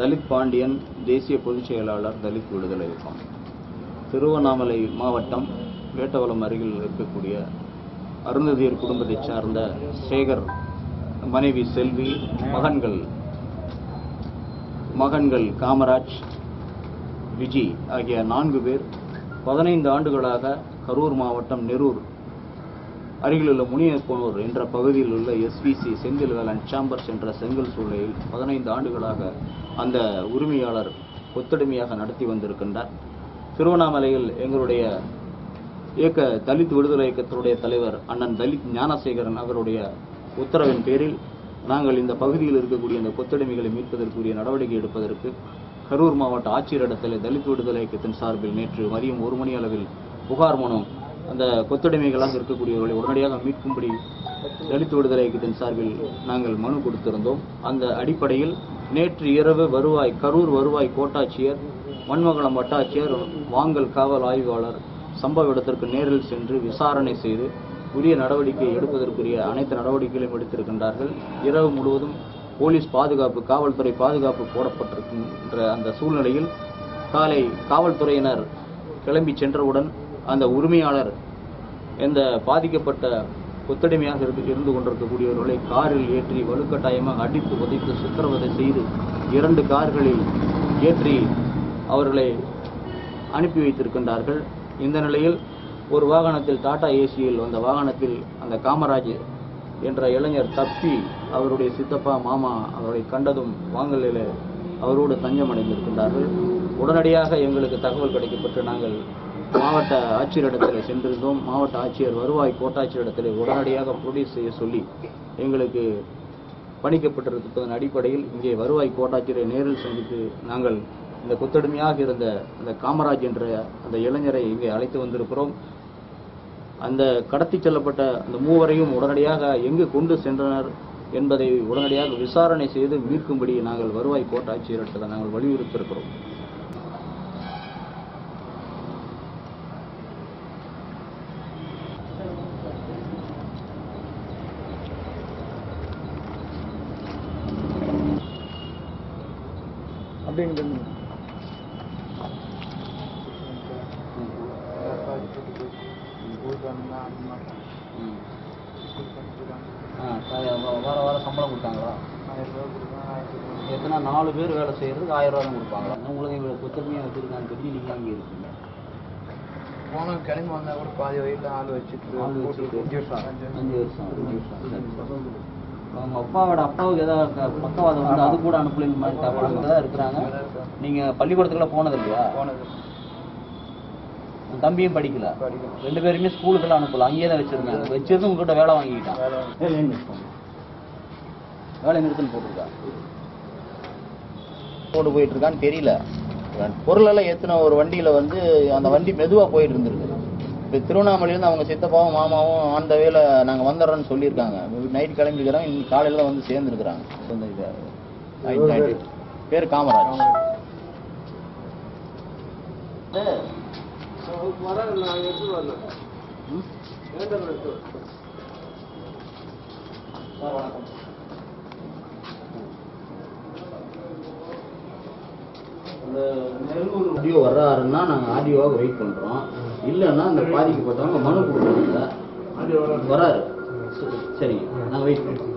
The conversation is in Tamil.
தலித் பாண்டியன் தேசிய பொதுச் செயலாளர் தலித் விடுதலை இயக்கம் திருவண்ணாமலை மாவட்டம் வேட்டவளம் அருகில் இருக்கக்கூடிய அருந்ததியர் குடும்பத்தைச் சார்ந்த சேகர் மனைவி செல்வி மகன்கள் மகன்கள் காமராஜ் விஜி ஆகிய நான்கு பேர் பதினைந்து ஆண்டுகளாக கரூர் மாவட்டம் நெரூர் அருகிலுள்ள முனியப்பனூர் என்ற பகுதியில் உள்ள எஸ்பிசி செந்தில் வேலன் சாம்பர்ஸ் என்ற செங்கல் சூளையில் பதினைந்து ஆண்டுகளாக அந்த உரிமையாளர் கொத்தடிமையாக நடத்தி வந்திருக்கின்றார். திருவண்ணாமலையில் எங்களுடைய இயக்க தலித் விடுதலை இயக்கத்தினுடைய தலைவர் அண்ணன் தலித் ஞானசேகரன் அவருடைய உத்தரவின் பேரில் நாங்கள் இந்த பகுதியில் இருக்கக்கூடிய இந்த கொத்தடிமைகளை மீட்பதற்குரிய நடவடிக்கை எடுப்பதற்கு கரூர் மாவட்ட ஆட்சியரிடத்தில் தலித் விடுதலை இயக்கத்தின் சார்பில் நேற்று மதியம் ஒரு மணி அளவில் புகார் மனு அந்த கொத்தடிமைகளாக இருக்கக்கூடியவர்களை உடனடியாக மீட்கும்படி தலித் விடுதலை இயக்கத்தின் சார்பில் நாங்கள் மனு கொடுத்திருந்தோம். அந்த அடிப்படையில் நேற்று இரவு வருவாய் கரூர் வருவாய் கோட்டாட்சியர் மண்மகளம் வட்டாட்சியர் வாங்கல் காவல் ஆய்வாளர் சம்பவ இடத்திற்கு நேரில் சென்று விசாரணை செய்து உரிய நடவடிக்கை எடுப்பதற்குரிய அனைத்து நடவடிக்கைகளையும் எடுத்திருக்கின்றார்கள். இரவு முழுவதும் போலீஸ் பாதுகாப்பு காவல்துறை பாதுகாப்பு போடப்பட்டிருக்கின்ற அந்த சூழ்நிலையில் காலை காவல்துறையினர் கிளம்பி சென்றவுடன் அந்த உரிமையாளர் இந்த பாதிக்கப்பட்ட கொத்தடிமையாக இருந்து இருந்து கொண்டிருக்கக்கூடியவர்களை காரில் ஏற்றி வலுக்கட்டாயமாக அடித்து உதைத்து சித்திரவதை செய்து இரண்டு கார்களில் ஏற்றி அவர்களை அனுப்பி வைத்திருக்கின்றார்கள். இந்த நிலையில் ஒரு வாகனத்தில் டாடா ஏசியில் வந்த வாகனத்தில் அந்த காமராஜ் என்ற இளைஞர் தப்பி அவருடைய சித்தப்பா மாமா அவரை கண்டதும் வாங்கலில் அவரோடு தஞ்சம் அடைந்திருக்கின்றார்கள் உடனடியாக எங்களுக்கு தகவல் கிடைக்கப்பட்டு நாங்கள் மாவட்ட ஆட்சியரிடத்தில் சென்றிருந்தோம். மாவட்ட ஆட்சியர் வருவாய் கோட்டாட்சியரிடத்தில் உடனடியாக ப்ரொடியூஸ் செய்ய சொல்லி எங்களுக்கு பணிக்கப்பட்டிருப்பதன் அடிப்படையில் இங்கே வருவாய் கோட்டாட்சியரை நேரில் சந்தித்து நாங்கள் இந்த கொத்தடிமையாக இருந்த அந்த காமராஜ் என்ற அந்த இளைஞரை இங்கே அழைத்து வந்திருக்கிறோம். அந்த கடத்தி செல்லப்பட்ட அந்த மூவரையும் உடனடியாக எங்கு கொண்டு சென்றனர் என்பதை உடனடியாக விசாரணை செய்து மீட்கும்படி நாங்கள் வருவாய் கோட்டாட்சியரிடத்தில் நாங்கள் வலியுறுத்தியிருக்கிறோம். அப்படிங்கிறது வார வாரம் சம்பளம் கொடுத்தாங்களா? எத்தனை நாலு பேர் வேலை செய்யறதுக்கு ஆயிரம் ரூபா தான் கொடுப்பாங்களா? உங்களுக்கு இவ்வளோ கொத்தமையாக வச்சிருக்கான்னு சொல்லி நீங்கள் அங்கே இருக்கீங்க? போன கிளம்பி வந்தா கூட பாதி வயசுல ஆள் வச்சுட்டு அஞ்சு வருஷம். அஞ்சு வருஷம் அஞ்சு வருஷம். அவங்க அப்பாவோட அப்பாவுக்கு ஏதாவது பக்கவாதம் வந்து அது கூட அனுப்பலைங்க மாதிரி தான் இருக்கிறாங்க. நீங்க பள்ளிக்கூடத்துக்குலாம் போனது இல்லையா? தம்பியும் படிக்கல. படிக்கல. ரெண்டு பேருமே ஸ்கூலுக்குலாம் அனுப்பல. அங்கேயே தான் வச்சிருந்தாங்க. வச்சதும் உங்ககிட்ட வேலை வாங்கிக்கிட்டான். வேலை வேலை நிறுத்தம் வேலை நிறுத்தம் போட்டிருக்கா? கொண்டு போயிட்டு இருக்கான்னு தெரியல. பொருளெல்லாம் ஏற்றின ஒரு வண்டியில வந்து அந்த வண்டி மெதுவா போயிட்டு இருந்திருக்கு. இப்போ திருவண்ணாமலையிலேருந்து அவங்க சித்தப்பாவும் மாமாவும் ஆன் த வேல நாங்கள் வந்துடுறோன்னு சொல்லியிருக்காங்க. நைட் கிளம்பிருக்கிறோம் இன்னைக்கு காலையில் வந்து சேர்ந்துருக்குறாங்க. சொந்த இது. பேர்? காமராஜ். வணக்கம் அந்த நெல்லூர் ஆடியோ வர்றாருன்னா நாங்கள் ஆடியோவாக வெயிட் பண்ணுறோம் இல்லைன்னா அந்த பாதிக்கப்பட்டவங்க மனு கொடுக்குறாங்க வராரு. சரிங்க. நாங்கள் வெயிட் பண்ணுறோம்